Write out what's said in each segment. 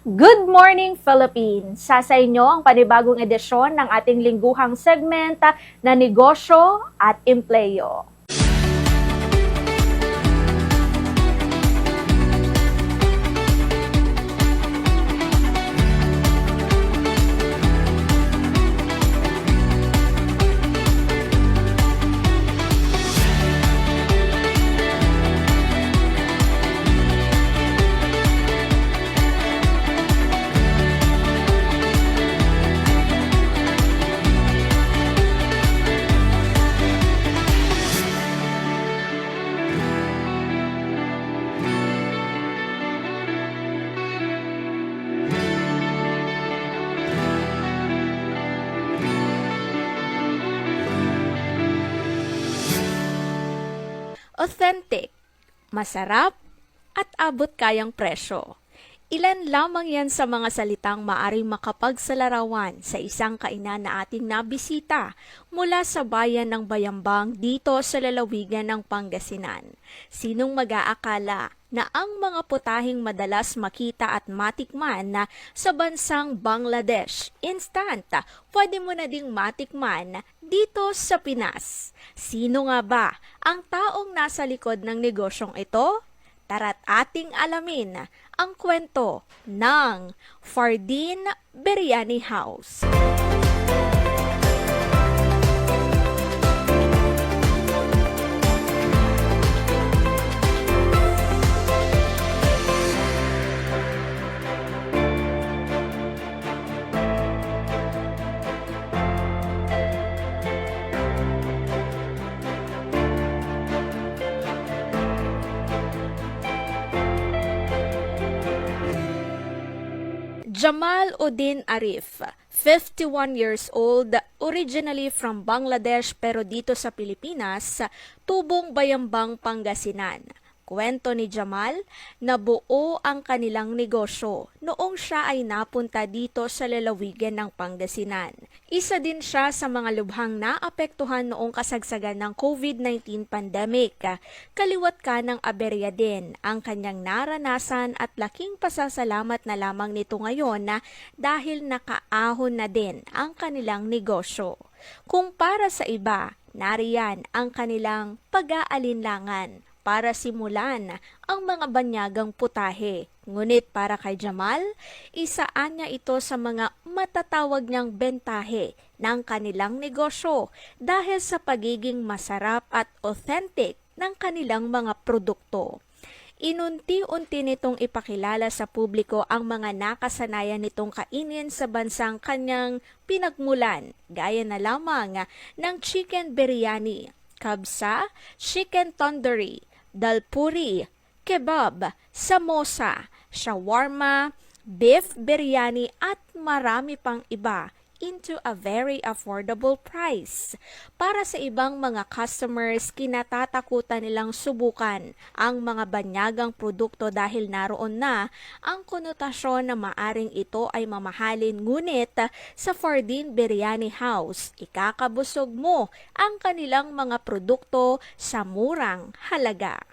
Good morning, Philippines! Sa sa inyo ang panibagong edisyon ng ating lingguhang segment na negosyo at empleyo. Masarap, at abot kayang presyo. Ilan lamang yan sa mga salitang maaring makapagsalarawan sa isang kainan na ating nabisita mula sa bayan ng Bayambang dito sa lalawigan ng Pangasinan. Sinong mag-aakala na ang mga putahing madalas makita at matikman na sa bansang Bangladesh, instant, pwede mo na ding matikman dito sa Pinas. Sino nga ba ang taong nasa likod ng negosyong ito? Tara't ating alamin ang kwento ng Fardin Biryani House. Jamal Udin Arif, 51 years old, originally from Bangladesh pero dito sa Pilipinas, tubong Bayambang, Pangasinan. Kwento ni Jamal, nabuo ang kanilang negosyo noong siya ay napunta dito sa lalawigan ng Pangasinan. Isa din siya sa mga lubhang naapektuhan noong kasagsagan ng COVID-19 pandemic. Kaliwat ka ng aberya din ang kanyang naranasan at laking pasasalamat na lamang nito ngayon na dahil nakaahon na din ang kanilang negosyo. Kung para sa iba, nariyan ang kanilang pag-aalinlangan para simulan ang mga banyagang putahe. Ngunit para kay Jamal, isaan niya ito sa mga matatawag niyang bentahe ng kanilang negosyo dahil sa pagiging masarap at authentic ng kanilang mga produkto. Inunti-unti nitong ipakilala sa publiko ang mga nakasanayan nitong kainin sa bansang kanyang pinagmulan, gaya na lamang ng chicken biryani, kabsa, chicken tandoori, dalpuri, kebab, samosa, shawarma, beef biryani at marami pang iba into a very affordable price. Para sa ibang mga customers, kinatatakutan nilang subukan ang mga banyagang produkto dahil naroon na ang konotasyon na maaring ito ay mamahalin ngunit sa Fardin Biryani House, ikakabusog mo ang kanilang mga produkto sa murang halaga.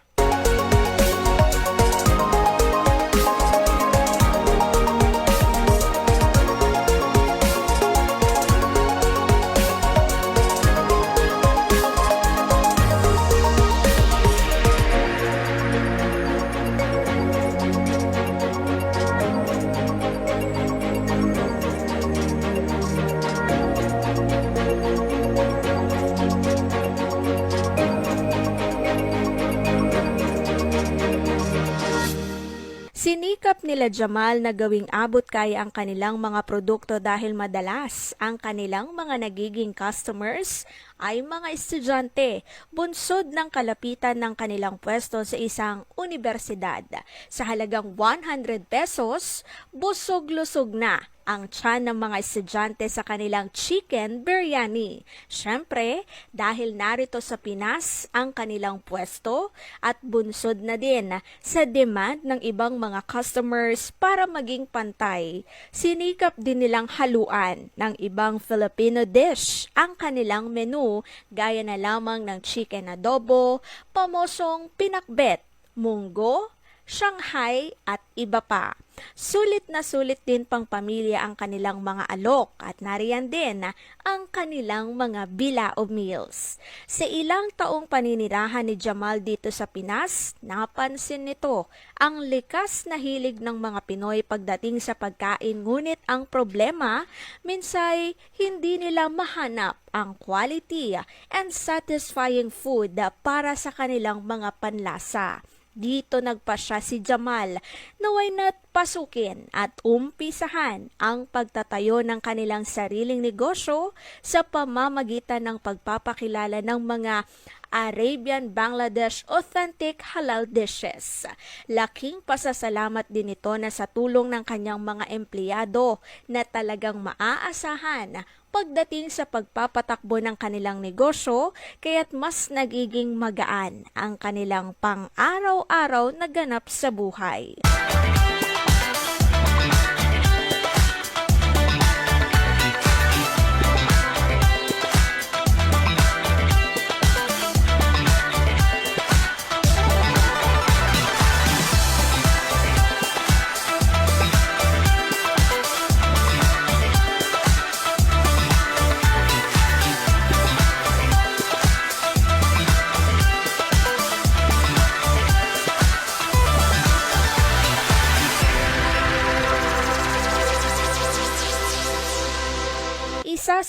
Nila Jamal na gawing abot kaya ang kanilang mga produkto dahil madalas ang kanilang mga nagiging customers ay mga estudyante, bunsod ng kalapitan ng kanilang pwesto sa isang universidad. Sa halagang 100 pesos, busog-lusog na ang tiyan ng mga estudyante sa kanilang chicken biryani. Siyempre, dahil narito sa Pinas ang kanilang pwesto at bunsod na din sa demand ng ibang mga customers para maging pantay, sinikap din nilang haluan ng ibang Filipino dish ang kanilang menu gaya na lamang ng chicken adobo, pamosong pinakbet, munggo, Shanghai at iba pa. Sulit na sulit din pang pamilya ang kanilang mga alok at nariyan din ang kanilang mga bilao meals. Sa ilang taong paninirahan ni Jamal dito sa Pinas, napansin nito ang likas na hilig ng mga Pinoy pagdating sa pagkain ngunit ang problema minsay hindi nila mahanap ang quality and satisfying food para sa kanilang mga panlasa. Dito nagpasya si Jamal. Na why not pasukin at umpisahan ang pagtatayo ng kanilang sariling negosyo sa pamamagitan ng pagpapakilala ng mga Arabian Bangladesh authentic halal dishes. Laking pasasalamat din ito na sa tulong ng kanyang mga empleyado na talagang maaasahan pagdating sa pagpapatakbo ng kanilang negosyo kaya't mas nagiging magaan ang kanilang pang-araw-araw na ganap sa buhay.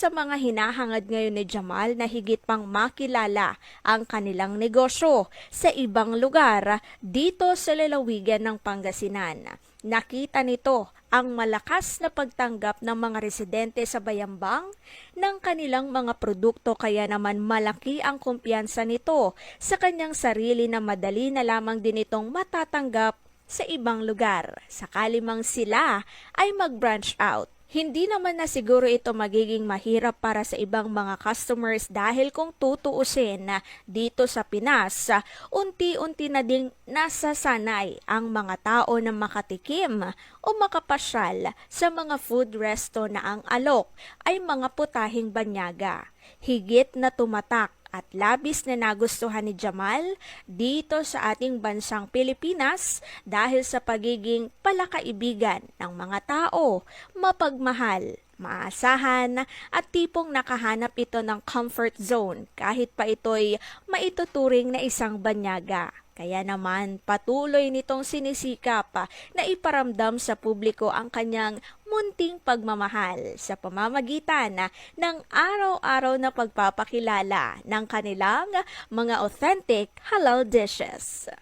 Sa mga hinahangad ngayon ni Jamal na higit pang makilala ang kanilang negosyo sa ibang lugar dito sa lalawigan ng Pangasinan. Nakita nito ang malakas na pagtanggap ng mga residente sa Bayambang ng kanilang mga produkto kaya naman malaki ang kumpiyansa nito sa kanyang sarili na madali na lamang din itong matatanggap sa ibang lugar sakali mang sila ay mag-branch out. Hindi naman na siguro ito magiging mahirap para sa ibang mga customers dahil kung tutuusin na dito sa Pinas, unti-unti na ding nasasanay ang mga tao na makatikim o makapasyal sa mga food resto na ang alok ay mga putahing banyaga. Higit na tumatak at labis na nagustuhan ni Jamal dito sa ating bansang Pilipinas dahil sa pagiging palakaibigan ng mga tao, mapagmahal, maasahan at tipong nakahanap ito ng comfort zone kahit pa ito'y maituturing na isang banyaga. Kaya naman patuloy nitong sinisikap na iparamdam sa publiko ang kanyang munting pagmamahal sa pamamagitan ng araw-araw na pagpapakilala ng kanilang mga authentic halal dishes.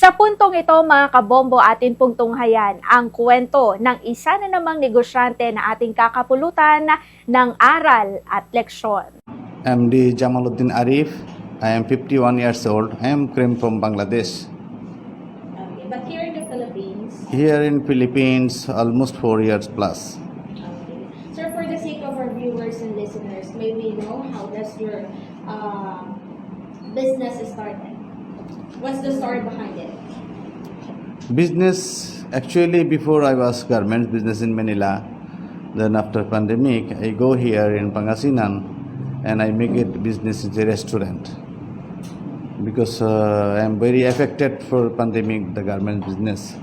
Sa puntong ito, mga kabombo, atin pong tunghayan ang kwento ng isa na namang negosyante na ating kakapulutan ng aral at leksyon. MD Jamaluddin Arif. I am 51 years old. I am came from Bangladesh. Okay, but here in the Philippines, Here in Philippines, almost four years plus. okay. Sir, for the sake of our viewers and listeners, may we know how does your uh, business started? What's the story behind it? Business actually before I was garments business in Manila. Then after pandemic, I go here in Pangasinan and I make it business in the restaurant because uh, I am very affected for pandemic the garment business.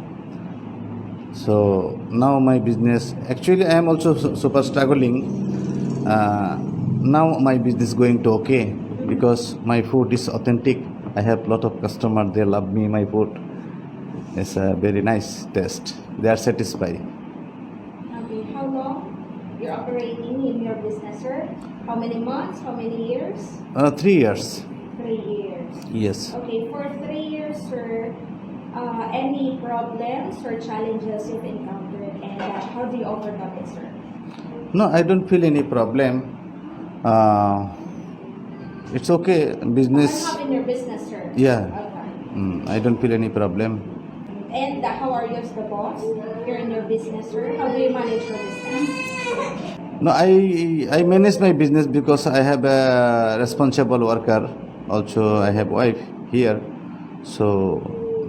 So now my business actually I am also super struggling. Uh, now my business going to okay because my food is authentic. I have a lot of customer they love me my food. It's a very nice taste. They are satisfied. Okay, how long you're operating in your business, sir? How many months? How many years? Uh, three years. Three years. Yes. Okay, for three years, sir, uh, any problems or challenges you've encountered? and uh, how do you overcome it, sir? No, I don't feel any problem. Uh, it's okay. Business. In your business, sir? Yeah. Okay. Mm, I don't feel any problem. And uh, how are you as the boss here in your business, sir? How do you manage your business? No, I I manage my business because I have a responsible worker. Also, I have wife here, so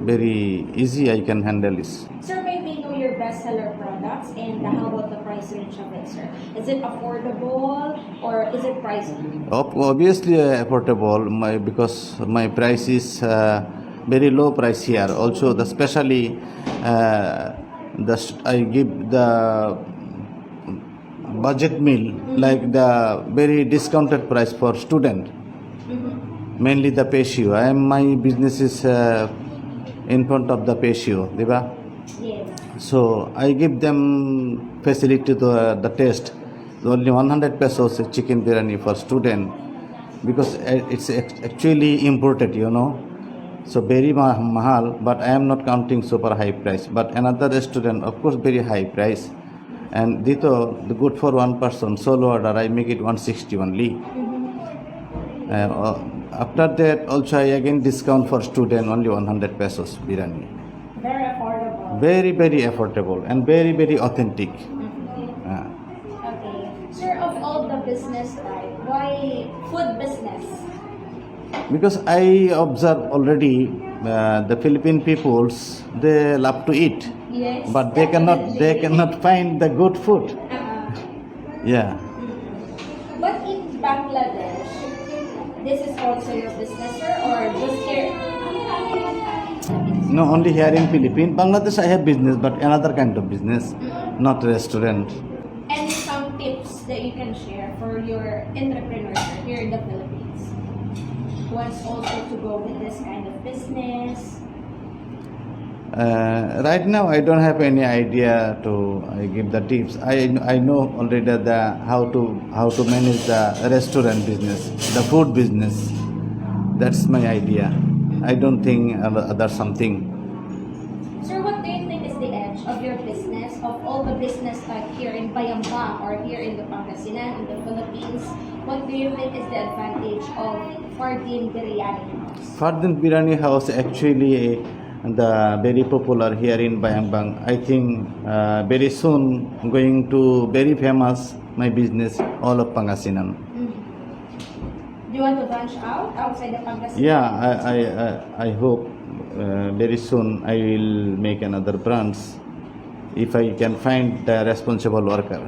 very easy. I can handle this. Sir, may we know your bestseller products and how about the price range of it, sir? Is it affordable or is it pricey? Ob- Obviously, uh, affordable. My because my price is uh, very low price here. Also, the specially uh, the I give the budget meal like the very discounted price for student. Mainly the patio. I am my business is uh, in front of the patio, diba? Yes. So I give them facility to uh, the test. Only 100 pesos chicken biryani for student because uh, it's actually imported, you know. So very mahal, but I am not counting super high price. But another restaurant, of course, very high price. And dito, the good for one person solo order, I make it 160 only. Uh, uh, after that, also I again discount for student only 100 pesos biryani Very affordable. very very affordable and very very authentic Ah. Okay. Sir, of all the business type, why food business? because i observe already uh, the philippine peoples they love to eat Yes. but they cannot they cannot find the good food Uh, yeah but in Bangladesh, this is also your business, sir, or just? No only here in philippines bangladesh i have business but another kind of business not restaurant And some tips that you can share for your entrepreneurship here in the Philippines. Who wants also to go with this kind of business? Uh, right now, I don't have any idea to uh, give the tips. I I know already the how to how to manage the restaurant business, the food business. That's my idea. I don't think other other something. Sir, what do you think is the edge of your business, of all the business type here in Bayambang or here in the Pangasinan, in the Philippines? What do you think is the advantage of Fardin Biryani House? Fardin Biryani House actually the very popular here in Bayambang. I think uh, very soon going to very famous my business all of Pangasinan. You want to branch out outside the Pangasinan? Yeah, I I I, I hope uh, very soon I will make another branch if I can find the responsible worker.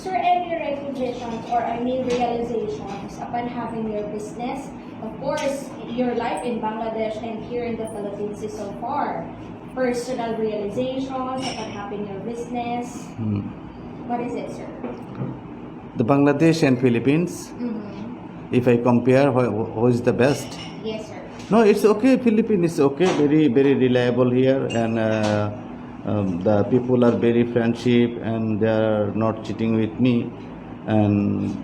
Sir, any recognitions or I mean realizations upon having your business? Of course, your life in Bangladesh and here in the Philippines is so far. Personal realizations upon having your business. Hmm. What is it, sir? The Bangladesh and Philippines, Mm-hmm. If I compare, who, who is the best? Yes, sir. No, it's okay. Philippines is okay. Very very reliable here, and uh, um, the people are very friendship, and they are not cheating with me, and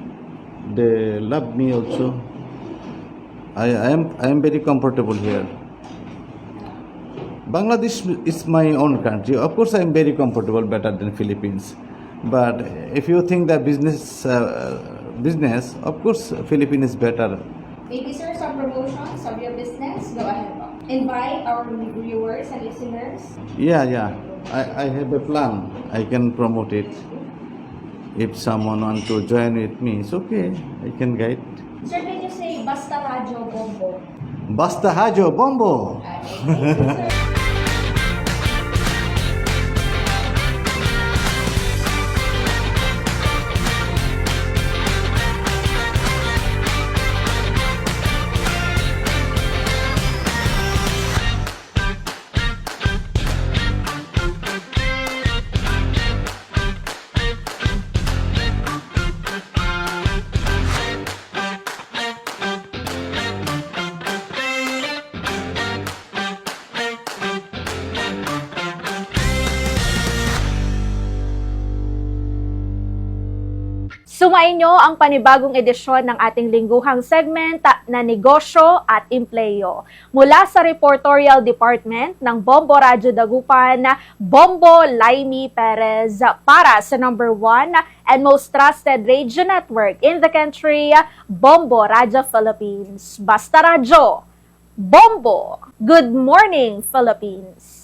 they love me also. I, I am I am very comfortable here. Bangladesh is my own country. Of course, I am very comfortable, better than Philippines. But if you think that business, uh, business, of course, Philippines is better. Maybe, sir, some promotions of your business? Go ahead. Invite our viewers and listeners. Yeah, yeah. I, I have a plan. I can promote it. If someone want to join with me, it's okay. I can guide. Sir, can you say Basta Radyo Bombo? Basta hajo bombo. Ah, okay, thank you, sir. Sumainyo ang panibagong edisyon ng ating lingguhang segment na Negosyo at Empleyo. Mula sa Reportorial Department ng Bombo Radyo Dagupan, Bombo Laimi Perez para sa number one and most trusted radio network in the country, Bombo Radyo Philippines. Basta Radyo, Bombo! Good morning, Philippines!